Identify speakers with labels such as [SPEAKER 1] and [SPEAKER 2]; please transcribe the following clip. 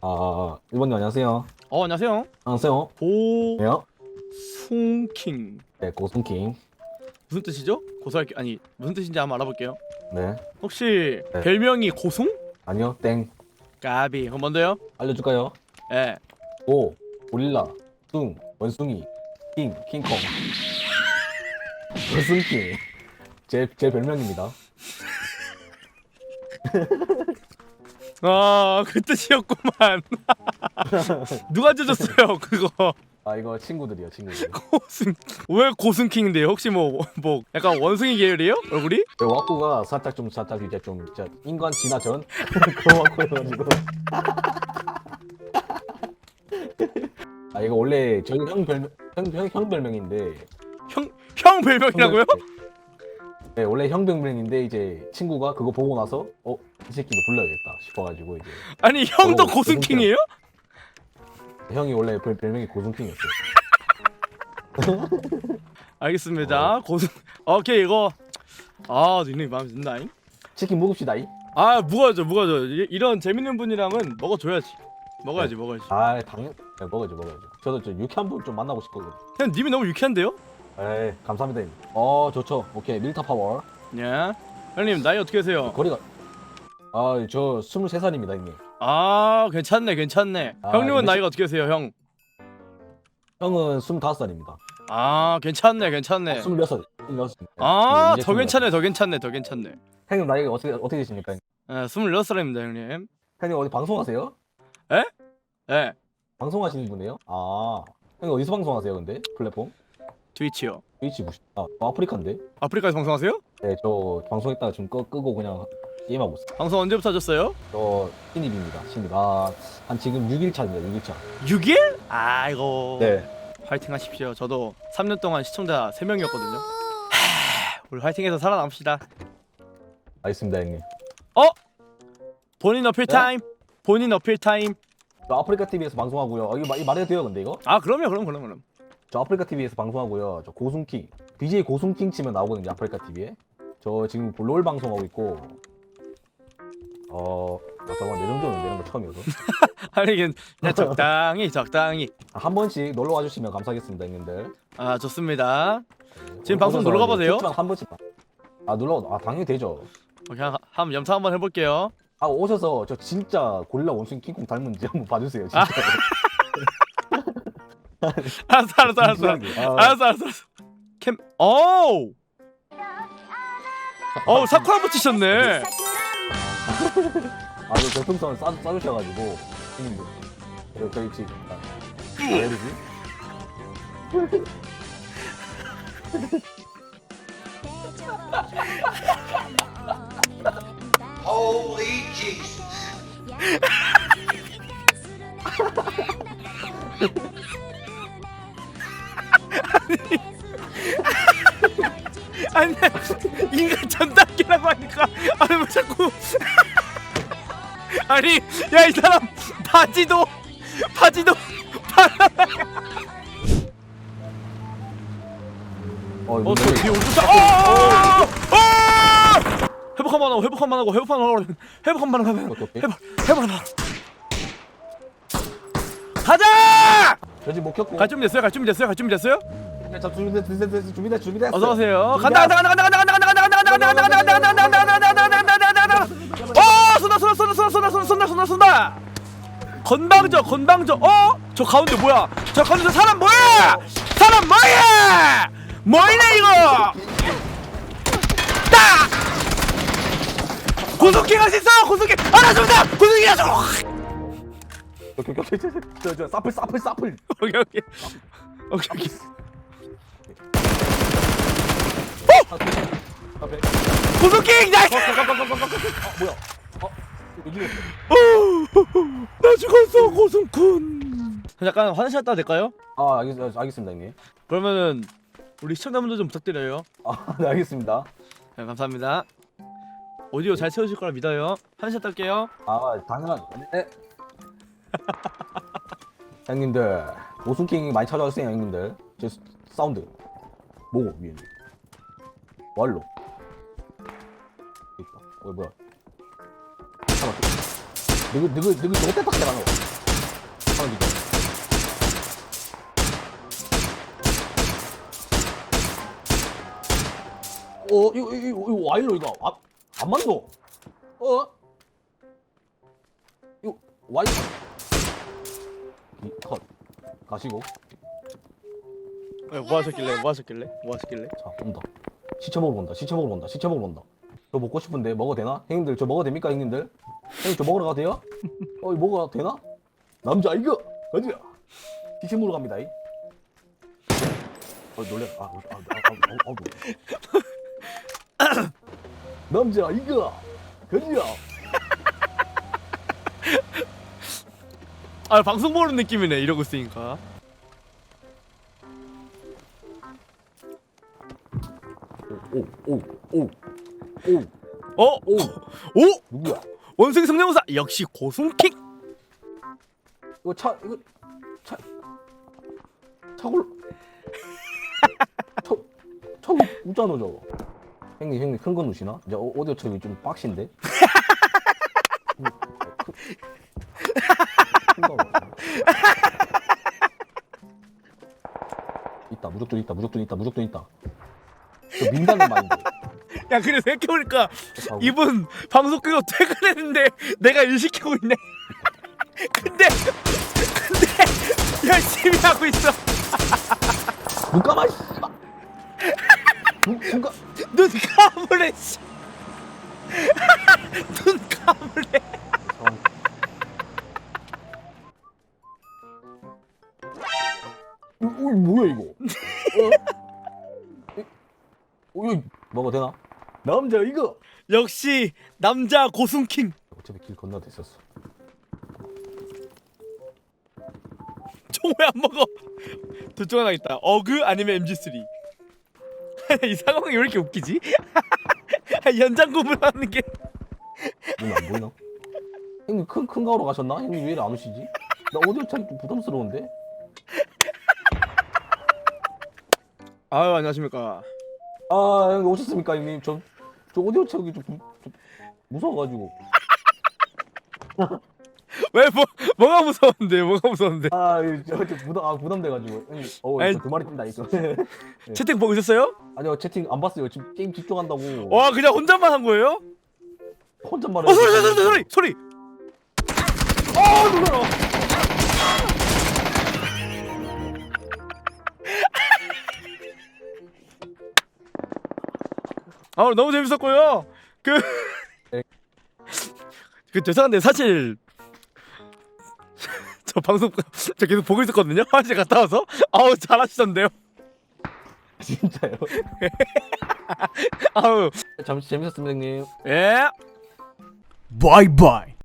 [SPEAKER 1] 아, 1번님 안녕하세요.
[SPEAKER 2] 어 안녕하세요.
[SPEAKER 1] 안녕하세요.
[SPEAKER 2] 고송킹
[SPEAKER 1] 네요? 네, 고순킹.
[SPEAKER 2] 무슨 뜻이죠? 고소할 게 아니 무슨 뜻인지 한번 알아볼게요.
[SPEAKER 1] 네.
[SPEAKER 2] 혹시
[SPEAKER 1] 네.
[SPEAKER 2] 별명이 고송?
[SPEAKER 1] 아니요, 땡.
[SPEAKER 2] 까비 그럼 뭔데요?
[SPEAKER 1] 알려줄까요?
[SPEAKER 2] 예.
[SPEAKER 1] 오, 고릴라, 뚱, 원숭이, 킹, 킹콩. 고순킹. 제, 제 별명입니다.
[SPEAKER 2] 아 그 뜻이었구만. 누가 져줬어요 그거?
[SPEAKER 1] 아, 이거 친구들이요, 친구들.
[SPEAKER 2] 고승 왜 고승킹인데요? 혹시 뭐 뭐 약간 원숭이 계열이에요? 얼굴이?
[SPEAKER 1] 네, 와꾸가 살짝 좀, 살짝 이제 좀, 진짜 인간 진화 전? 그런 와꾸여가지고. 아, 이거 원래 저희 형 별명, 형, 형, 형 별명인데.
[SPEAKER 2] 형 형 별명이라고요?
[SPEAKER 1] 네, 원래 형 별명인데 이제 친구가 그거 보고 나서 어, 이 새끼도 불러야겠다 싶어가지고 이제
[SPEAKER 2] 아니 형도
[SPEAKER 1] 어,
[SPEAKER 2] 고승킹이에요?
[SPEAKER 1] 형이 원래 별, 별명이 고승킹이었어요.
[SPEAKER 2] 알겠습니다. 고승 오케이 이거 아 닉네임 마음에 든다잉.
[SPEAKER 1] 치킨 먹읍시다 이.
[SPEAKER 2] 아 먹어야죠 먹어야죠 이- 이런 재밌는 분이랑은 먹어줘야지 먹어야지 먹어야지
[SPEAKER 1] 아, 당연. 네, 먹어야죠, 먹어야죠. 저도 저 유쾌한 분좀 만나고 싶거든요.
[SPEAKER 2] 그냥 님이 너무 유쾌한데요?
[SPEAKER 1] 에이, 감사합니다. 형님. 어, 좋죠. 오케이, 밀타 파워.
[SPEAKER 2] 예 형님 나이 어떻게 되세요?
[SPEAKER 1] 거리가 아, 저 23살입니다, 형님.
[SPEAKER 2] 아 괜찮네 괜찮네
[SPEAKER 1] 아,
[SPEAKER 2] 형님은
[SPEAKER 1] 이거
[SPEAKER 2] 나이가 어떻게 되세요 형?
[SPEAKER 1] 형은 25살입니다.
[SPEAKER 2] 아 괜찮네 괜찮네
[SPEAKER 1] 26살. 26살.
[SPEAKER 2] 아
[SPEAKER 1] 이제
[SPEAKER 2] 더
[SPEAKER 1] 26살.
[SPEAKER 2] 괜찮네 더 괜찮네 더 괜찮네
[SPEAKER 1] 형님 나이가 어떻게 어떻게 되십니까? 형님?
[SPEAKER 2] 예 26살입니다 형님
[SPEAKER 1] 형님 어디 방송하세요?
[SPEAKER 2] 예
[SPEAKER 1] 방송하시는 분이에요? 아, 형님 어디서 방송하세요, 근데? 플랫폼?
[SPEAKER 2] 트위치요
[SPEAKER 1] 트위치 무시. 아, 저 아프리카인데?
[SPEAKER 2] 아프리카에서 방송하세요?
[SPEAKER 1] 네, 저 방송했다가 지금 끄, 끄고 그냥 게임하고 있어요.
[SPEAKER 2] 방송 언제부터 하셨어요?
[SPEAKER 1] 저 신입입니다. 신입. 아, 한 지금 6일 차입니다. 6일 차.
[SPEAKER 2] 6일? 아이고
[SPEAKER 1] 네.
[SPEAKER 2] 화이팅 하십시오 저도 3년 동안 시청자 3명이었거든요 우리 화이팅해서 살아남읍시다
[SPEAKER 1] 알겠습니다, 형님.
[SPEAKER 2] 본인 어필
[SPEAKER 1] 네?
[SPEAKER 2] 타임 본인 어필 타임
[SPEAKER 1] 저 아프리카 TV에서 방송하고요. 아, 이거 말해도 돼요, 근데 이거?
[SPEAKER 2] 아 그럼요 그럼 그럼 그럼
[SPEAKER 1] 저 아프리카 TV에서 방송하고요. 저 고순킹. BJ 고순킹 치면 나오거든요, 아프리카 TV에. 저 지금 롤 방송하고 있고. 어, 아, 잠깐만, 내 정도는 내는 거 처음이어서.
[SPEAKER 2] 아니 그냥 적당히 적당히
[SPEAKER 1] 아, 한 번씩 놀러 와주시면 감사하겠습니다, 형님들.
[SPEAKER 2] 아 좋습니다
[SPEAKER 1] 네,
[SPEAKER 2] 지금 방송 놀러 가보세요.
[SPEAKER 1] 이제 한 번씩만. 아, 놀러, 아, 당연히 되죠.
[SPEAKER 2] 그냥 한번 염탐 한번 해볼게요
[SPEAKER 1] 아 오셔서 저 진짜 고릴라 원숭이 킹콩 닮은지 한번 봐주세요 진짜
[SPEAKER 2] 알았어 알았어 알았어.
[SPEAKER 1] 진지하게. 아,
[SPEAKER 2] 알았어 알았어 알았어. 캠 오우! 어우 사쿠라 붙이셨네.
[SPEAKER 1] 아, 저 별풍선 싸, 싸주셔가지고. 형님들 저, 저 입시 아, 왜 이러지?
[SPEAKER 3] Holy Jesus.
[SPEAKER 2] 아니 인간 전단계라고 하니까 아니 왜 자꾸 아니 야 이 사람 바지도 바지도
[SPEAKER 1] 어,
[SPEAKER 2] 어, 저 뒤에 오른쪽 어! 어! 회복 한번 하고 회복 한번 하고 회복 한번 하고 회복 한번 하고 회복
[SPEAKER 1] 어떻게?
[SPEAKER 2] 회복 회복 한번 하고 가자!
[SPEAKER 1] 저지 못 켰고
[SPEAKER 2] 갈 준비 됐어요? 갈 준비 됐어요? 갈 준비 됐어요?
[SPEAKER 1] 자 준비됐 준비됐 준비됐 준비됐
[SPEAKER 2] 어서 오세요. 간다 간다 간다 간다 간다 간다 간다 간다 간다 간다 간다 간다 간다 간다 간다 간다 간다 간다 어 쏜다 쏜다 쏜다 쏜다 쏜다 쏜다 쏜다 쏜다 건방져 건방져 어? 저 가운데 뭐야? 저 가운데 사람 뭐야? 사람 뭐야? 뭐이네 이거? 딱! 고속킹 할수 있어 고속킹 하죠
[SPEAKER 1] 오케이 오케이 오케이 저저 사플 사플 사플
[SPEAKER 2] 오케이 오케이 오케이 오케이
[SPEAKER 1] 앞에
[SPEAKER 2] 고속킹 나이스!
[SPEAKER 1] 아 뭐야? 어 이거
[SPEAKER 2] 나 죽었어 고승쿤. 잠깐 화장실 갔다 와도 될까요?
[SPEAKER 1] 아 알겠, 알겠습니다 형님.
[SPEAKER 2] 그러면은 우리 시청자분들 좀 부탁드려요.
[SPEAKER 1] 아 네 알겠습니다.
[SPEAKER 2] 네, 감사합니다. 오디오 잘 채우실 거라 믿어요. 화장실 갔다 올게요.
[SPEAKER 1] 아 당연한 네. 형님들 오순킹이 많이 찾아왔어요 형님들. 제 스- 사운드. 뭐 위에 왈로? 있다. 어 뭐야? 잠깐만. 너그 너그 너그 저거 때딱 대라노 하는 거 어 이거 이거 이거 와일로 이거 아, 안 맞노 어? 이거 와일. 이 컷. 가시고.
[SPEAKER 2] 네, 뭐 하셨길래 뭐 하셨길래 뭐 하셨길래.
[SPEAKER 1] 자 온다 시체 먹으러 온다 시체 먹으러 온다 시체 먹으러 온다 저 먹고 싶은데 먹어도 되나 형님들 저 먹어도 됩니까 형님들 형님 저 먹으러 가도 돼요 어 이거 먹어도 되나 남자 이거 가자 시체 먹으러 갑니다 이. 어 놀래 아, 아, 아, 아, 아, 아, 아, 남자 이거 가자
[SPEAKER 2] 아 방송 보는 느낌이네 이러고 있으니까 어?
[SPEAKER 1] 오.
[SPEAKER 2] 오?
[SPEAKER 1] 누구야
[SPEAKER 2] 원숭이 성대모사 역시 고순킹
[SPEAKER 1] 이거 차 이거 차 차골 차 차고 웃잖아 저거 형님 형님 큰거 누시나? 이제 어- 오디오 처리 좀 빡신데 음, 큰- 큰 거. 있다 무조건 있다 무조건 있다 무조건 있다 저 민다는 마인드
[SPEAKER 2] 야 그래 생각해보니까
[SPEAKER 1] 하고.
[SPEAKER 2] 이분 방송 끄고 퇴근했는데 내가 일 시키고 있네 근데 근데 열심히 하고 있어
[SPEAKER 1] 눈 감아 씨발 눈, 눈 감...
[SPEAKER 2] 눈 감으래 씨. 눈 감으래
[SPEAKER 1] 어, 어, 뭐야 이거? 거 먹어도 되나? 남자 이거.
[SPEAKER 2] 역시 남자 고순킹
[SPEAKER 1] 어차피 길 건너도 있었어.
[SPEAKER 2] 총 왜 안 먹어 둘 중 하나 있다 어그 아니면 MG3 이 상황이 왜 이렇게 웃기지 연장 구분하는 게
[SPEAKER 1] 눈안 보이나? 형님 큰, 큰 가오로 가셨나? 형님 왜 이리 안 오시지? 나 오디오 차이 좀 부담스러운데?
[SPEAKER 2] 아유 안녕하십니까
[SPEAKER 1] 아 형님 오셨습니까 형님? 저, 저 오디오 차이 좀, 부- 좀 무서워가지고.
[SPEAKER 2] 왜 뭐, 뭐가 무서운데 뭐가 무서운데?
[SPEAKER 1] 아, 저, 저 부담, 아 부담돼가지고. 형님 어,
[SPEAKER 2] 아니,
[SPEAKER 1] 저두 마리 뛴다 이거.
[SPEAKER 2] 채팅 보고 있었어요?
[SPEAKER 1] 아니요 채팅 안 봤어요. 지금 게임 집중한다고.
[SPEAKER 2] 와 그냥 혼잣말 한 거예요?
[SPEAKER 1] 혼잣말
[SPEAKER 2] 어 소리 소리 소리 소리 소리!
[SPEAKER 1] 아 놀라라
[SPEAKER 2] 아 오늘 너무 재밌었고요. 그...
[SPEAKER 1] 네.
[SPEAKER 2] 그 죄송한데 사실 저 방송 저 계속 보고 있었거든요. 화장실 갔다 와서. 아우 잘하시던데요.
[SPEAKER 1] 진짜요?
[SPEAKER 2] 아우.
[SPEAKER 1] 잠시 재밌었습니다 형님.
[SPEAKER 2] 예. 바이바이